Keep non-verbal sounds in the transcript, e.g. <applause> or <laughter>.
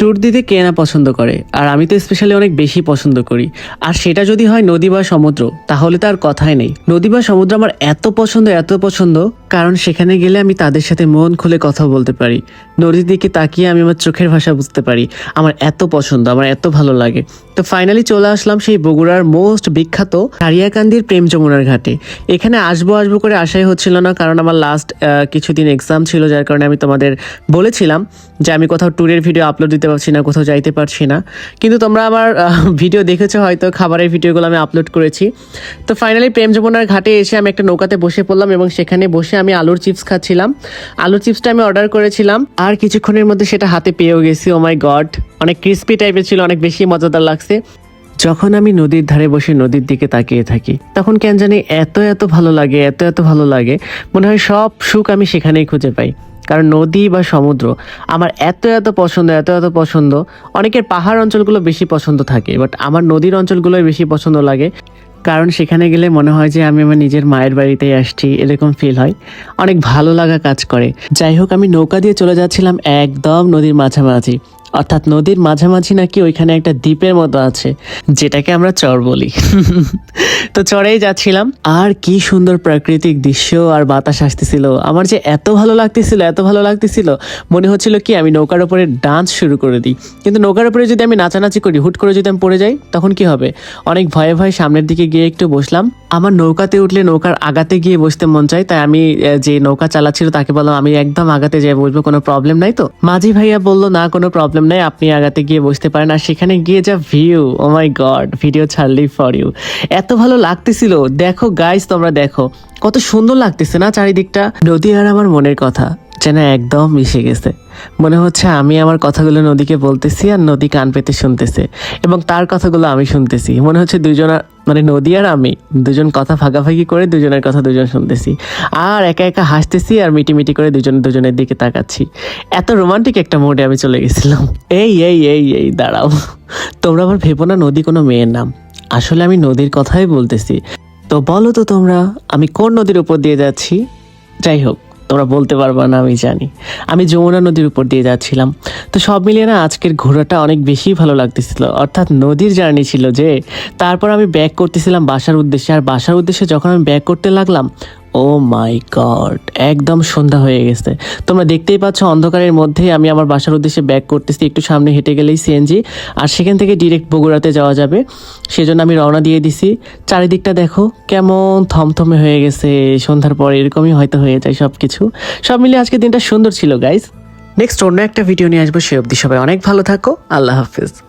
Tour দিতে কে না পছন্দ করে? আর আমি তো স্পেশালি অনেক বেশি পছন্দ করি। আর সেটা যদি হয় নদী বা সমুদ্র, তাহলে তো আর কথাই নেই। নদী বা সমুদ্র আমার এত পছন্দ এত পছন্দ, কারণ সেখানে গেলে আমি তাদের সাথে মন খুলে কথা বলতে পারি। নদীর দিকে তাকিয়ে আমি আমার চোখের ভাষা বুঝতে পারি। আমার এত পছন্দ, আমার এত ভালো লাগে। তো ফাইনালি চলে আসলাম সেই বগুড়ার মোস্ট বিখ্যাত কারিয়াকান্দির প্রেম যমুনার ঘাটে। এখানে আসব আসব করে আশাই হচ্ছিল না, কারণ আমার লাস্ট কিছুদিন এক্সাম ছিল, যার কারণে আমি তোমাদের বলেছিলাম যে আমি কোথাও ট্যুরের ভিডিও আপলোড দিতে পারছি না, কোথাও যাইতে পারছি না। কিন্তু তোমরা আমার ভিডিও দেখেছ, হয়তো খাবারের ভিডিওগুলো আমি আপলোড করেছি। তো ফাইনালি প্রেম যমুনার ঘাটে এসে আমি একটা নৌকাতে বসে পড়লাম এবং সেখানে বসে আমি আলুর চিপস খাচ্ছিলাম। আলুর চিপসটা আমি অর্ডার করেছিলাম। আর কিছুক্ষণের মধ্যে সেটা হাতে পেয়েও গেছি ও মাই গড অনেক ক্রিস্পি টাইপের ছিল, অনেক বেশি মজাদার লাগছে। যখন আমি নদীর ধারে বসে নদীর দিকে তাকিয়ে থাকি, তখন কেন জানি এত এত ভালো লাগে, এত এত ভালো লাগে, মনে হয় সব সুখ আমি সেখানেই খুঁজে পাই। কারণ নদী বা সমুদ্র আমার এত এত পছন্দ, এত এত পছন্দ, অনেকের পাহাড় অঞ্চলগুলো বেশি পছন্দ থাকে বাট আমার নদীর অঞ্চলগুলোই বেশি পছন্দ লাগে। কারণ সেখানে গেলে মনে হয় যে আমি আমার নিজের মায়ের বাড়িতেই আসছি, এরকম ফিল হয়। অনেক ভালো লাগা কাজ করে। যাই হোক, আমি নৌকা দিয়ে চলে যাচ্ছিলাম একদম নদীর মাঝামাঝি। অর্থাৎ নদীর মাঝামাঝি নাকি ওইখানে একটা দ্বীপের মতো আছে, যেটাকে আমরা চর বলি। <laughs> তো চরেই যাচ্ছিলাম। আর কি সুন্দর প্রাকৃতিক দৃশ্য আর বাতাস আসতেছিল। আমার যে এত ভালো লাগতেছিল, এত ভালো লাগতেছিল, মনে হচ্ছিল কি আমি নৌকার উপরে ডান্স শুরু করে দিই। কিন্তু নৌকার উপরে যদি আমি নাচানাচি করি, হুট করে যদি আমি পড়ে যাই, তখন কি হবে? অনেক ভয়ে ভয়ে সামনের দিকে গিয়ে একটু বসলাম। আমার নৌকাতে উঠলে নৌকার আগাতে গিয়ে বসতে মন চায়, তাই আমি যে নৌকা চালাচ্ছিল তাকে বললাম, আমি একদম আগাতে যাই, বসবো, কোনো প্রবলেম নাই তো? মাঝি ভাইয়া বলল, না, কোনো প্রবলেম নাই আপনি আগাতে গিয়ে বসতে পারেন আর সেখানে গিয়ে যা view oh my god video ছাড়লি ফর ইউ এত ভালো লাগতেছিল। দেখো গাইস তোমরা দেখো। কত সুন্দর লাগতেছে না চারিদিকটা? নদী আর আমার মনের কথা। যেন একদম মিশে গেছে। মনে হচ্ছে আমি আমার কথাগুলো নদীকে বলতেছি আর নদী কান পেতে শুনতেছে এবং তার কথাগুলো আমি শুনতেছি। মনে হচ্ছে দুজন মানে নদী আর আমি, দুজন কথা ভাগাভাগি করে দুজনের কথা দুজন শুনতেছি। আর একা একা হাসতেছি আর মিটি মিটি করে দুজন দুজনের দিকে তাকাচ্ছি। এত রোমান্টিক একটা মোডে আমি চলে গেছিলাম। এই এই এই এই, দাঁড়াও। তোমরা আবার ভেবো না নদী কোনো মেয়ের নাম। আসলে আমি নদীর কথাই বলতেছি। তো বলো তো তোমরা, আমি কোন নদীর উপর দিয়ে যাচ্ছি? যাই হোক। তোমরা বলতে পারবা না, আমি জানি। আমি যমুনা নদীর উপর দিয়ে যাচ্ছিলাম। তো সব মিলিয়ে না আজকের ঘোরাটা অনেক বেশি ভালো লাগতেছিল। অর্থাৎ নদীর জার্নি ছিল যে, তারপর আমি ব্যাক করতেছিলাম বাসার উদ্দেশ্যে। আর বাসার উদ্দেশ্যে যখন আমি ব্যাক করতে লাগলাম ও মাই গড একদম সন্ধ্যা হয়ে গেছে। তোমরা দেখতেই পাচ্ছ অন্ধকারের মধ্যে আমি আমার বাসার উদ্দেশ্যে ব্যাক করতেছি, একটু সামনে হেঁটে গেলেই সিএনজি আর সেখান থেকে ডিরেক্ট বগুড়াতে যাওয়া যাবে। সেজন্য আমি রওনা দিয়ে দিছি। চারিদিকটা দেখো, কেমন থমথমে হয়ে গেছে। সন্ধ্যার পর এরকমই হয়তো হয়ে যায় সব কিছু সব মিলিয়ে আজকে দিনটা সুন্দর ছিল গাইজ নেক্সট অন্য একটা ভিডিও নিয়ে আসব, সে অবধি সবাই অনেক ভালো থাকো। আল্লাহ হাফিজ।